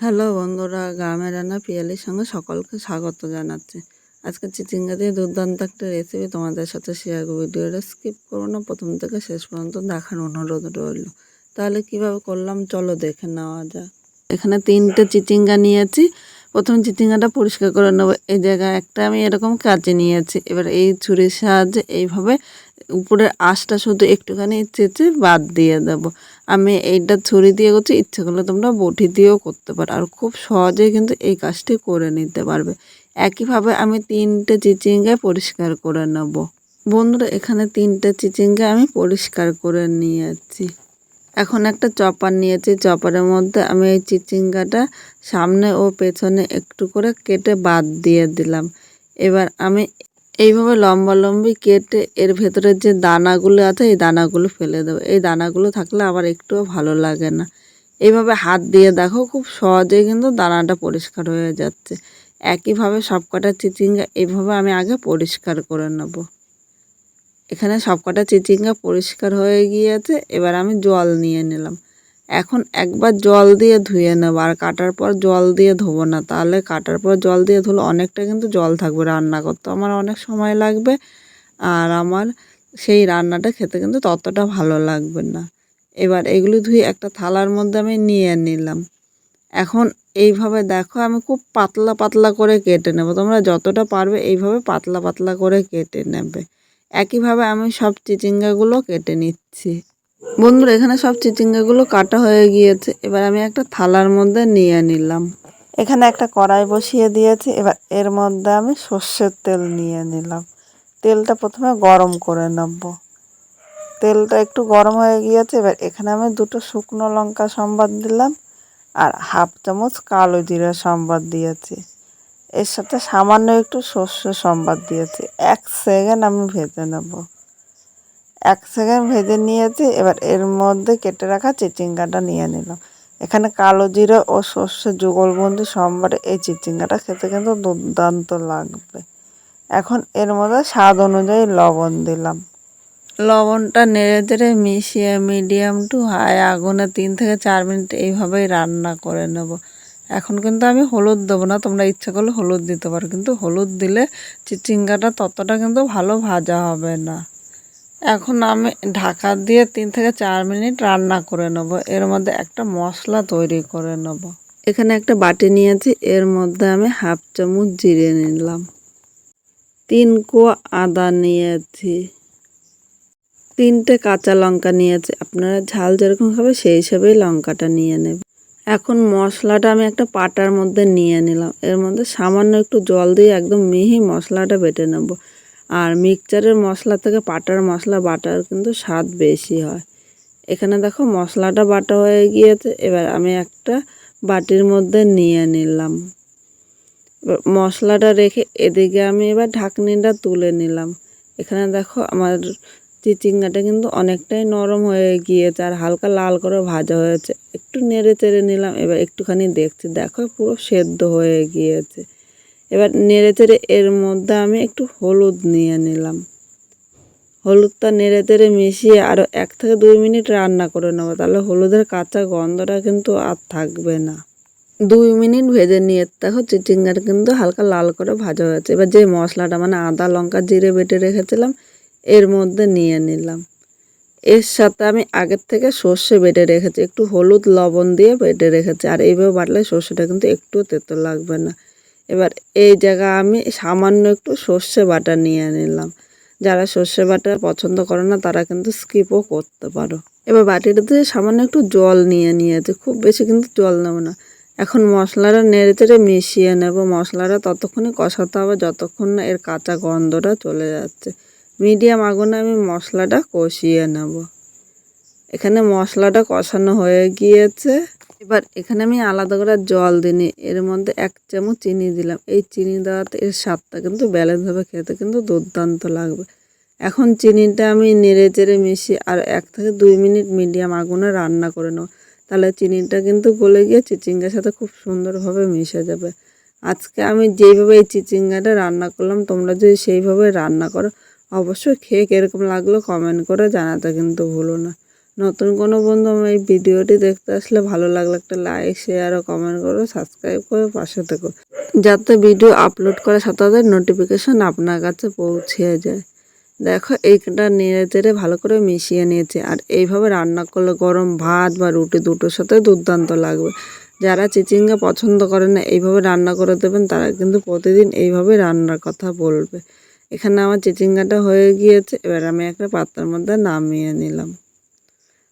Hello বন্ধুরা, গ্রামের রান্না পিয়ালির সঙ্গে সকলকে স্বাগত জানাচ্ছি। আজকে চিচিঙ্গা দিয়ে দুর্দান্ত একটা রেসিপি তোমাদের সাথে শেয়ার করব। ভিডিওটা স্কিপ করব না, প্রথম থেকে শেষ পর্যন্ত দেখার অনুরোধ রইল। তাহলে কীভাবে করলাম, চলো দেখে নেওয়া যাক। এখানে তিনটে চিচিঙ্গা নিয়েছি। প্রথম চিচিঙ্গাটা পরিষ্কার করে নেব। এই জায়গায় একটা আমি এরকম কাজে নিয়েছি। এবার এই ছুরির সাহায্যে এইভাবে উপরের আঁশটা শুধু একটুখানি চেঁচে বাদ দিয়ে দেবো। আমি এইটা ছুরি দিয়ে করছি, ইচ্ছে করলে তোমরা বটি দিয়েও করতে পারো। আর খুব সহজে কিন্তু এই কাজটি করে নিতে পারবে। একইভাবে আমি তিনটে চিচিঙ্গা পরিষ্কার করে নেব। বন্ধুরা, এখানে তিনটে চিচিঙ্গা আমি পরিষ্কার করে নিয়েছি। এখন একটা চপার নিয়েছি। চপারের মধ্যে আমি এই চিচিঙ্গাটা সামনে ও পেছনে একটু করে কেটে বাদ দিয়ে দিলাম। এবার আমি এইভাবে লম্বা লম্বি কেটে এর ভেতরের যে দানাগুলো আছে, এই দানাগুলো ফেলে দেবো। এই দানাগুলো থাকলে আবার একটুও ভালো লাগে না। এইভাবে হাত দিয়ে দেখো, খুব সহজেই কিন্তু দানাটা পরিষ্কার হয়ে যাচ্ছে। একইভাবে সব কটা চিচিঙ্গা এইভাবে আমি আগে পরিষ্কার করে নেব। এখানে সব কটা চিচিঙ্গা পরিষ্কার হয়ে গিয়েছে, এবার আমি জল নিয়ে নিলাম। এখন একবার জল দিয়ে ধুয়ে নেব আর কাটার পর জল দিয়ে ধোবো না। তাহলে কাটার পর জল দিয়ে ধুলে অনেকটা কিন্তু জল থাকবে রান্না করতে। আমার অনেক সময় লাগবে আর আমার সেই রান্নাটা খেতে কিন্তু ততটা ভালো লাগবে না। এবার এগুলি ধুয়ে একটা থালার মধ্যে আমি নিয়ে নিলাম। এখন এইভাবে দেখো আমি খুব পাতলা পাতলা করে কেটে নেব। তোমরা যতটা পারবে এইভাবে পাতলা পাতলা করে কেটে নেবে। একইভাবে আমি সব চিচিঙ্গাগুলো কেটে নিচ্ছি। বন্ধুরা, এখানে সব চিচিঙ্গাগুলো কাটা হয়ে গিয়েছে। এবার আমি একটা থালার মধ্যে নিয়ে নিলাম। এখানে একটা কড়াই বসিয়ে দিয়েছি। এবার এর মধ্যে আমি সর্ষের তেল নিয়ে নিলাম। তেলটা প্রথমে গরম করে নেব। তেলটা একটু গরম হয়ে গিয়েছে। এবার এখানে আমি দুটো শুকনো লঙ্কা সম্বাদ দিলাম আর হাফ চামচ কালো জিরা সম্বাদ দিয়েছি। এর সাথে সামান্য একটু সর্ষে সম্বাদ দিয়েছি। এক সেকেন্ড আমি ভেজে নেব। এক সেকেন্ড ভেজে নিয়েছি, এবার এর মধ্যে কেটে রাখা চিচিঙ্গাটা নিয়ে নিলাম। এখানে কালো জিরে ও সর্ষে যুগলবন্দি সোমবারে এই চিচিঙ্গাটা খেতে কিন্তু দুর্দান্ত লাগবে। এখন এর মধ্যে স্বাদ অনুযায়ী লবণ দিলাম। লবণটা নেড়ে চেড়ে মিশিয়ে মিডিয়াম টু হাই আগুনে তিন থেকে চার মিনিট এইভাবেই রান্না করে নেব। এখন কিন্তু আমি হলুদ দেবো না, তোমরা ইচ্ছা করলে হলুদ দিতে পারো, কিন্তু হলুদ দিলে চিচিঙ্গাটা ততটা কিন্তু ভালো ভাজা হবে না। এখন আমি ঢাকা দিয়ে তিন থেকে চার মিনিট রান্না করে নেব। এর মধ্যে একটা মশলা তৈরি করে নেব। এখানে একটা বাটি নিয়েছি, এর মধ্যে আমি হাফ চামচ জিরে নিলাম। তিন কোয়া আদা নিয়েছি। তিনটে কাঁচা লঙ্কা নিয়েছি। আপনারা ঝাল যেরকম খাবে সেই হিসেবেই লঙ্কাটা নিয়ে নেবে এখন মশলাটা আমি একটা পাটার মধ্যে নিয়ে নিলাম। এর মধ্যে সামান্য একটু জল দিয়ে একদম মিহি মশলাটা বেটে নেব। আর মিক্সচারের মশলা থেকে পাটার মশলা বাটার কিন্তু স্বাদ বেশি হয়। এখানে দেখো মশলাটা বাটা হয়ে গিয়েছে, এবার আমি একটা বাটির মধ্যে নিয়ে নিলাম। মশলাটা রেখে এদিকে আমি এবার ঢাকনিটা তুলে নিলাম। এখানে দেখো আমার চিচিঙ্গাটা কিন্তু অনেকটাই নরম হয়ে গিয়েছে আর হালকা লাল করে ভাজা হয়েছে। একটু নেড়ে চেড়ে নিলাম, এবার একটুখানি দেখছি, দেখো পুরো সেদ্ধ হয়ে গিয়েছে। এবার নেড়ে চেড়ে এর মধ্যে আমি একটু হলুদ নিয়ে নিলাম। হলুদটা নেড়ে তেড়ে মিশিয়ে আরও এক থেকে দুই মিনিট রান্না করে নেব। তাহলে হলুদের কাঁচা গন্ধটা কিন্তু আর থাকবে না। দুই মিনিট ভেজে নিয়ে দেখো চিচিঙ্গাটা কিন্তু হালকা লাল করে ভাজা হয়েছে। এবার যে মশলাটা মানে আদা, লঙ্কা, জিরে বেটে রেখেছিলাম, এর মধ্যে নিয়ে নিলাম। এর সাথে আমি আগের থেকে সর্ষে বেটে রেখেছি। একটু হলুদ লবণ দিয়ে বেটে রেখেছি। আর এইভাবে বাটলে সর্ষেটা কিন্তু একটুও তেতো লাগবে না। এবার এই জায়গা আমি সামান্য একটু সর্ষে বাটা নিয়ে নিলাম। যারা সর্ষে বাটা পছন্দ করে না, তারা কিন্তু স্কিপও করতে পারো। এবার বাটিটাতে সামান্য একটু জল নিয়ে নিয়েছে। খুব বেশি কিন্তু জল নেব না। এখন মশলাটা নেড়ে চেড়ে মিশিয়ে নেব। মশলাটা ততক্ষণই কষাতে হবে, যতক্ষণ না এর কাঁচা গন্ধটা চলে যাচ্ছে। মিডিয়াম আগুনে আমি মশলাটা কষিয়ে নেব। এখানে মশলাটা কষানো হয়ে গিয়েছে। এবার এখানে আমি আলাদা করে জল দিইনি এর মধ্যে এক চামচ চিনি দিলাম। এই চিনি দেওয়াতে এর স্বাদটা কিন্তু ব্যালেন্স হবে, খেতে কিন্তু দুর্দান্ত লাগবে। এখন চিনিটা আমি নেড়ে চেড়ে মিশিয়ে আর এক থেকে দুই মিনিট মিডিয়াম আগুনে রান্না করে নেব। তাহলে চিনিটা কিন্তু গলে গিয়ে চিচিঙ্গার সাথে খুব সুন্দরভাবে মিশে যাবে। আজকে আমি যেইভাবে এই চিচিঙ্গাটা রান্না করলাম, তোমরা যদি সেইভাবে রান্না করো, অবশ্যই খেয়ে কীরকম লাগল কমেন্ট করে জানাতে কিন্তু ভুলো না। নতুন কোনো বন্ধু আমার এই ভিডিওটি দেখতে আসলে ভালো লাগলে একটা লাইক শেয়ার ও কমেন্ট করো সাবস্ক্রাইব করে, পাশে থেকো। যাতে ভিডিও আপলোড করার সাথে সাথে নোটিফিকেশন আপনার কাছে পৌঁছে যায়। দেখো, এইটা নেড়ে চেড়ে ভালো করে মিশিয়ে নিয়েছে। আর এইভাবে রান্না করলে গরম ভাত বা রুটি দুটোর সাথে দুর্দান্ত লাগবে। যারা চিচিঙ্গা পছন্দ করে না, এইভাবে রান্না করে দেবেন, তারা কিন্তু প্রতিদিন এইভাবে রান্নার কথা বলবে। এখানে আমার চিচিঙ্গাটা হয়ে গিয়েছে, এবার আমি একটা পাত্রের মধ্যে নামিয়ে নিলাম।